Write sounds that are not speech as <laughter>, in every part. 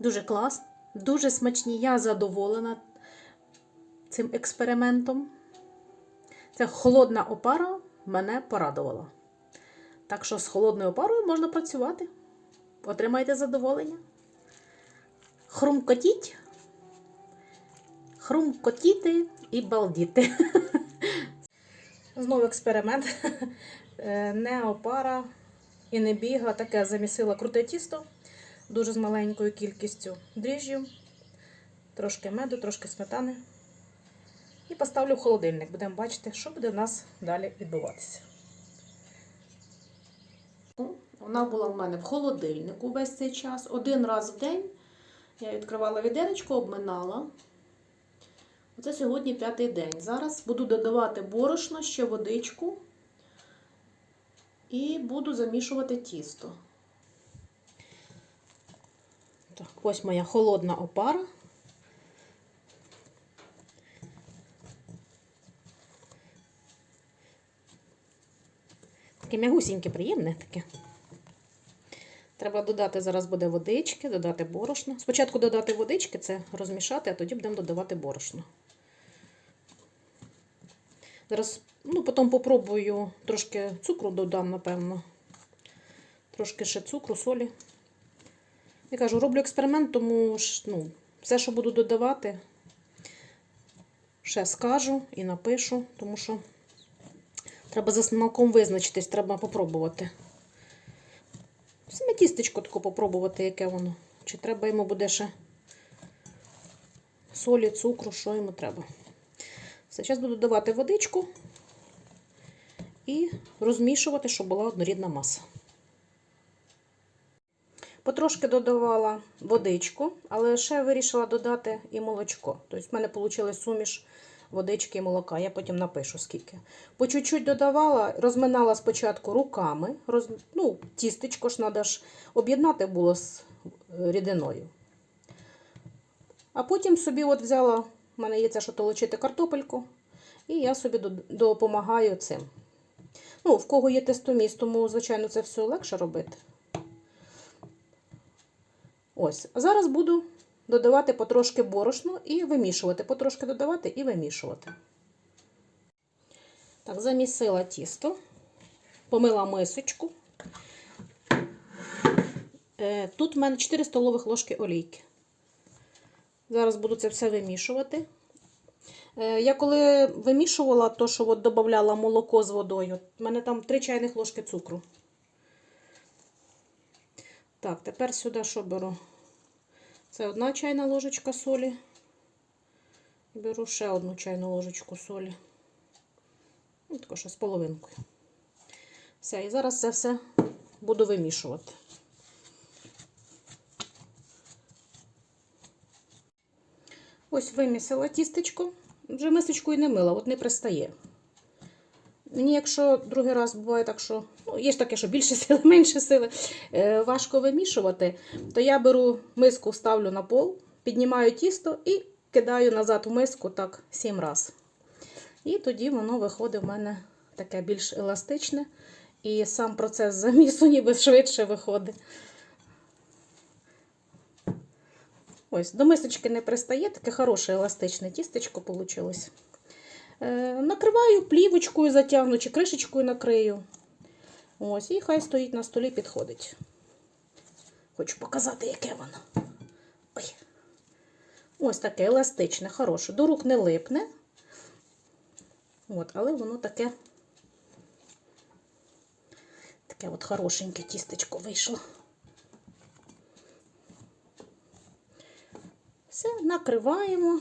Дуже клас, дуже смачні. Я задоволена цим експериментом. Ця холодна опара мене порадувала. Так що з холодною опарою можна працювати. Отримайте задоволення. Хрумкотіть, хрумкотіти і балдіти. Знову експеримент. Е, Не опара і не біга. Таке замісила круте тісто дуже з маленькою кількістю дріжджів, трошки меду, трошки сметани. І поставлю в холодильник. Будемо бачити, що буде в нас далі відбуватися. Вона була в мене в холодильнику весь цей час. Один раз в день я відкривала відеречко, обминала. Оце сьогодні п'ятий день. Зараз буду додавати борошно, ще водичку і буду замішувати тісто. Ось моя холодна опара. Таке м'ягусіньке, приємне таке. Треба додати, зараз буде водички, додати борошно. Спочатку додати водички, це розмішати, а тоді будемо додавати борошно. Зараз, ну, потім попробую трошки цукру додам, напевно. Трошки ще цукру, солі. Я кажу, роблю експеримент, тому ну, все, що буду додавати, ще скажу і напишу, тому що треба за смаком визначитись, треба попробувати. Саме тістечко тако попробувати, яке воно. Чи треба йому буде ще солі, цукру, що йому треба. Все, зараз буду додавати водичку і розмішувати, щоб була однорідна маса. Потрошки додавала водичку, але ще вирішила додати і молочко. Тобто в мене вийшла суміш водички і молока. Я потім напишу скільки. По чуть-чуть додавала, розминала спочатку руками. Роз... Ну, тістечко ж треба ж об'єднати було з е, рідиною. А потім собі от взяла, в мене є це, що толочити картопельку, і я собі допомагаю цим. Ну, в кого є тестоміс, тому, звичайно, це все легше робити. Ось. Зараз буду додавати потрошки борошно і вимішувати. Потрошки додавати і вимішувати. Так, замісила тісто, помила мисочку. Е, Тут в мене 4 столових ложки олійки. Зараз буду це все вимішувати. Е, Я коли вимішувала, то що от додавала молоко з водою, в мене там 3 чайних ложки цукру. Так, тепер сюди що беру? Це одна чайна ложечка солі. Беру ще одну чайну ложечку солі. Ну, також з половинкою. Все, і зараз це все буду вимішувати. Ось вимісила тістечко. Вже мисочкою не мила, от не пристає. Мені, якщо другий раз буває так, що ну, є ж таке, що більше <laughs> сили, менше сили, е, важко вимішувати, то я беру миску, ставлю на пол, піднімаю тісто і кидаю назад у миску так 7 разів. І тоді воно виходить в мене таке більш еластичне. І сам процес замісу <laughs> ніби швидше виходить. Ось, до мисочки не пристає, таке хороше еластичне тістечко вийшло. Е, накриваю плівочкою затягну чи кришечкою накрию. Ось, і хай стоїть на столі, підходить. Хочу показати, яке воно. Ой. Ось таке еластичне, хороше. До рук не липне. От, але воно таке таке от хорошеньке тістечко вийшло. Все, накриваємо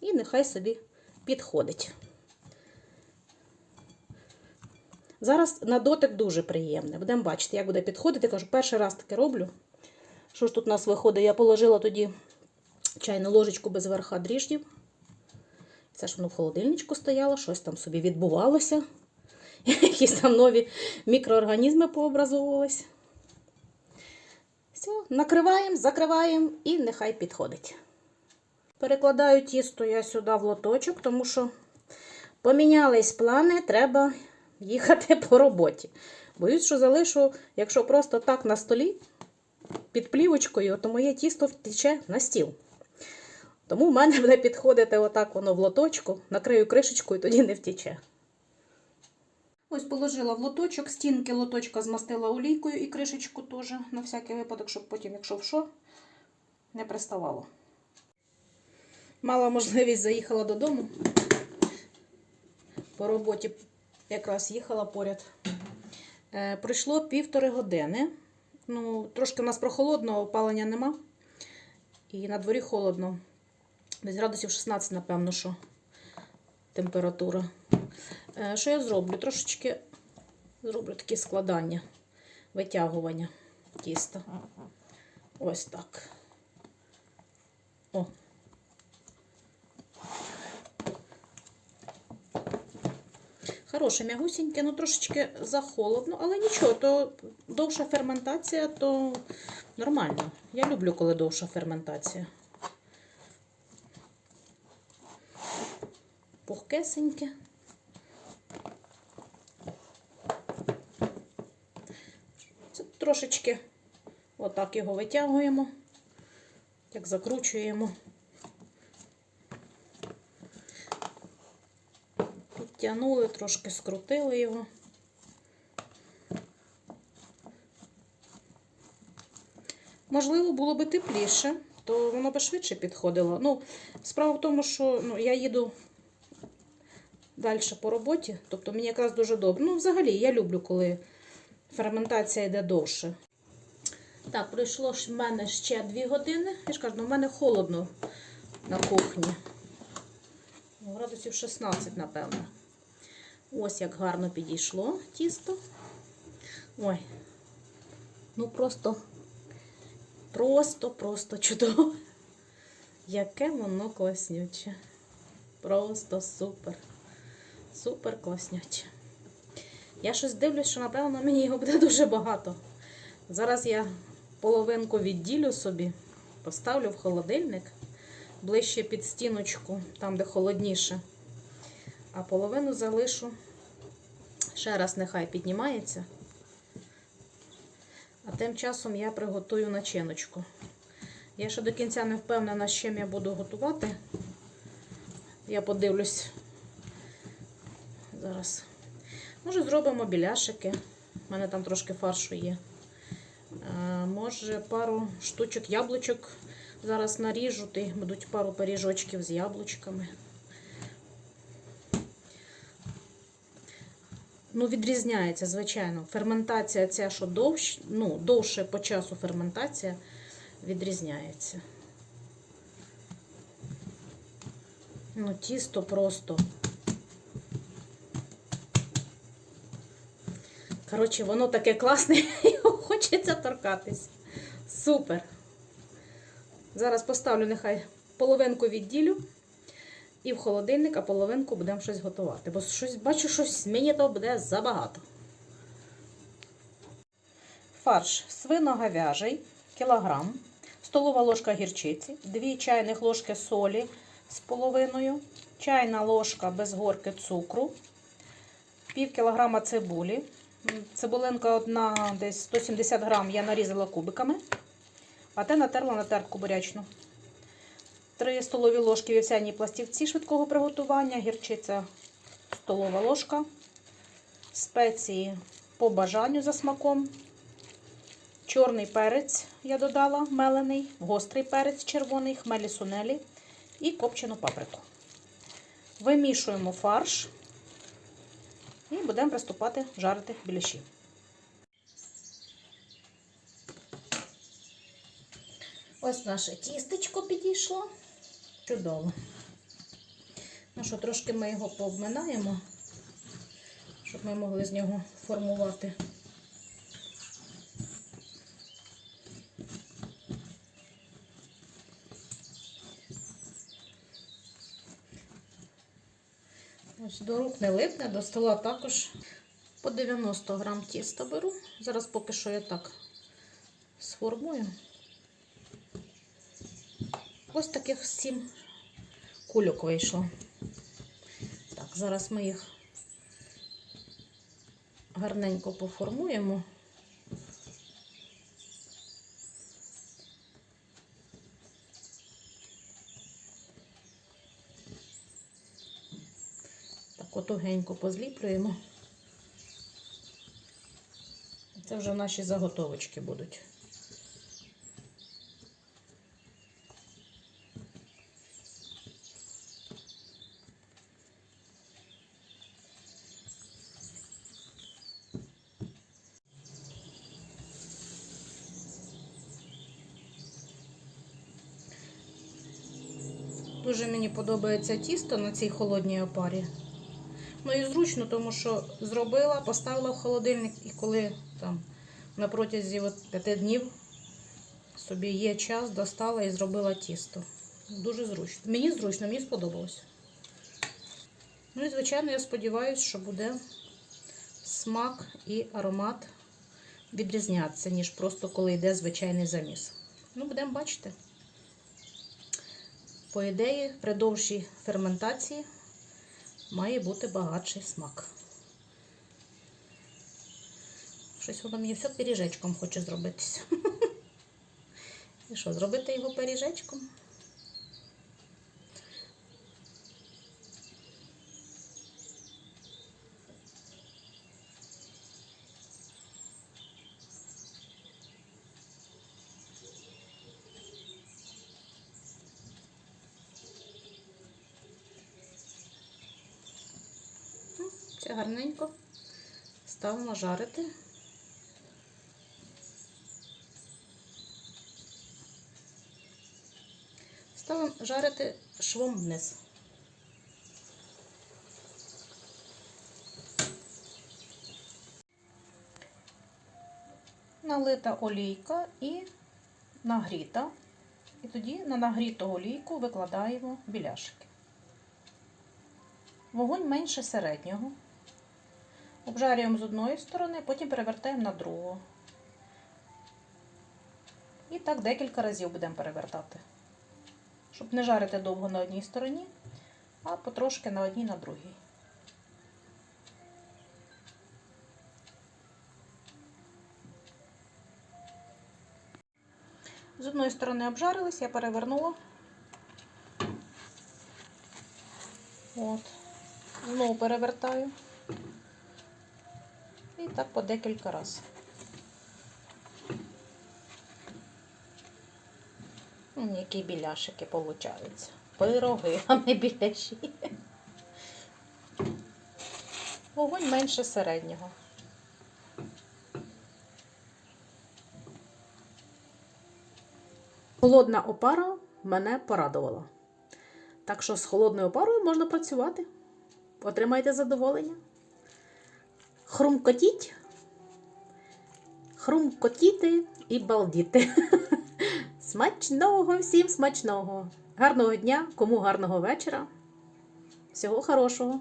і нехай собі підходить. Зараз на дотик дуже приємне. Будемо бачити, як буде підходити. Я кажу, перший раз таке роблю. Що ж тут у нас виходить? Я положила тоді чайну ложечку без верха дріждів. Це ж воно в холодильничку стояло, щось там собі відбувалося. <laughs> Якісь там нові мікроорганізми пообразовувались. Все, накриваємо, закриваємо і нехай підходить. Перекладаю тісто я сюди в лоточок, тому що помінялись плани, треба їхати по роботі. Боюсь, що залишу, якщо просто так на столі, під плівочкою, то моє тісто втече на стіл. Тому в мене буде підходити отак воно в лоточку, накрию кришечкою, тоді не втече. Ось положила в лоточок, стінки лоточка змастила олійкою і кришечку теж, на всякий випадок, щоб потім, якщо в що, не приставало. Мала можливість заїхала додому. По роботі якраз їхала поряд. Е, пройшло півтори години. Ну, трошки в нас прохолодно, опалення нема. І на дворі холодно. Десь градусів 16, напевно, що температура. Е, Що я зроблю? Трошечки зроблю такі складання, витягування тіста. Ось так. О. Хороше, м'ягусіньке, ну трошечки захолодно, але нічого, то довша ферментація, то нормально. Я люблю, коли довша ферментація. Пухкесеньке. Це трошечки отак його витягуємо, як закручуємо. Підтягнули, трошки скрутили його. Можливо, було би тепліше, то воно би швидше підходило. Ну, справа в тому, що ну, я їду далі по роботі, тобто мені якраз дуже добре. Ну, взагалі, я люблю, коли ферментація йде довше. Так, пройшло в мене ще 2 години. Я ж кажу, ну, в мене холодно на кухні. Ну, Градусів 16, напевно. Ось як гарно підійшло тісто. Ой. Ну просто, просто, просто чудово. Яке воно класнюче. Просто супер. Супер класнюче. Я щось дивлюсь, що, напевно, мені його буде <laughs> дуже багато. Зараз я половинку відділю собі, поставлю в холодильник ближче під стіночку, там, де холодніше. А половину залишу. Ще раз нехай піднімається. А тим часом я приготую начиночку. Я ще до кінця не впевнена, з чим я буду готувати. Я подивлюсь зараз. Може, зробимо біляшики. У мене там трошки фаршу є. А, може, пару штучок яблучок зараз наріжу, і будуть пару пиріжочків з яблучками. Ну, відрізняється, звичайно. Ферментація ця, що довш, ну, довше по часу ферментація відрізняється. Ну, тісто просто. Коротше, воно таке класне, <laughs> його хочеться торкатись. Супер. Зараз поставлю, нехай половинку відділю і в холодильник, а половинку будемо щось готувати. Бо щось бачу, щось мені то буде забагато. Фарш свино-говяжий, кілограм, столова ложка гірчиці, 2 чайних ложки солі з половиною, чайна ложка без горки цукру, пів кілограма цибулі. Цибулинка одна, десь 170 грам, я нарізала кубиками, а те натерла на терку бурячну. 3 столові ложки вівсяні пластівці швидкого приготування, гірчиця столова ложка, спеції по бажанню за смаком, чорний перець я додала, мелений, гострий перець червоний, хмелі сунелі і копчену паприку. Вимішуємо фарш і будемо приступати жарити біляші. Ось наше тістечко підійшло. Чудово. Ну що, трошки ми його пообминаємо, щоб ми могли з нього формувати. Ось до рук не липне, до стола також по 90 грам тіста беру. Зараз поки що я так сформую. Ось таких сім кульок вийшло. Так, зараз ми їх гарненько поформуємо. Так, Тугенько позліплюємо. Це вже наші заготовочки будуть. Дуже мені подобається тісто на цій холодній опарі. Ну і зручно, тому що зробила, поставила в холодильник, і коли там на протязі от п'яти днів собі є час, достала і зробила тісто. Дуже зручно. Мені зручно, мені сподобалось. Ну і, звичайно, я сподіваюся, що буде смак і аромат відрізнятися, ніж просто коли йде звичайний заміс. Ну, будемо бачити. По ідеї, при довшій ферментації має бути багатший смак. Щось воно мені все пиріжечком хоче зробитися. <laughs> І що, зробити його пиріжечком? Гарненько ставимо жарити. Ставимо жарити швом вниз. Налита олійка і нагріта. І тоді на нагріту олійку викладаємо біляшики. Вогонь менше середнього. Обжарюємо з одної сторони, потім перевертаємо на другу. І так декілька разів будемо перевертати. Щоб не жарити довго на одній стороні, а потрошки на одній на другій. З одної сторони обжарились, я перевернула. От. Знову перевертаю. І так по декілька разів. Які біляшики получаються. Пироги, а не біляші. Вогонь менше середнього. Холодна опара мене порадувала. Так що з холодною опарою можна працювати. Отримайте задоволення. Хрумкотіть, хрумкотіти і балдіти. <laughs> Смачного, всім смачного! Гарного дня, кому гарного вечора. Всього хорошого!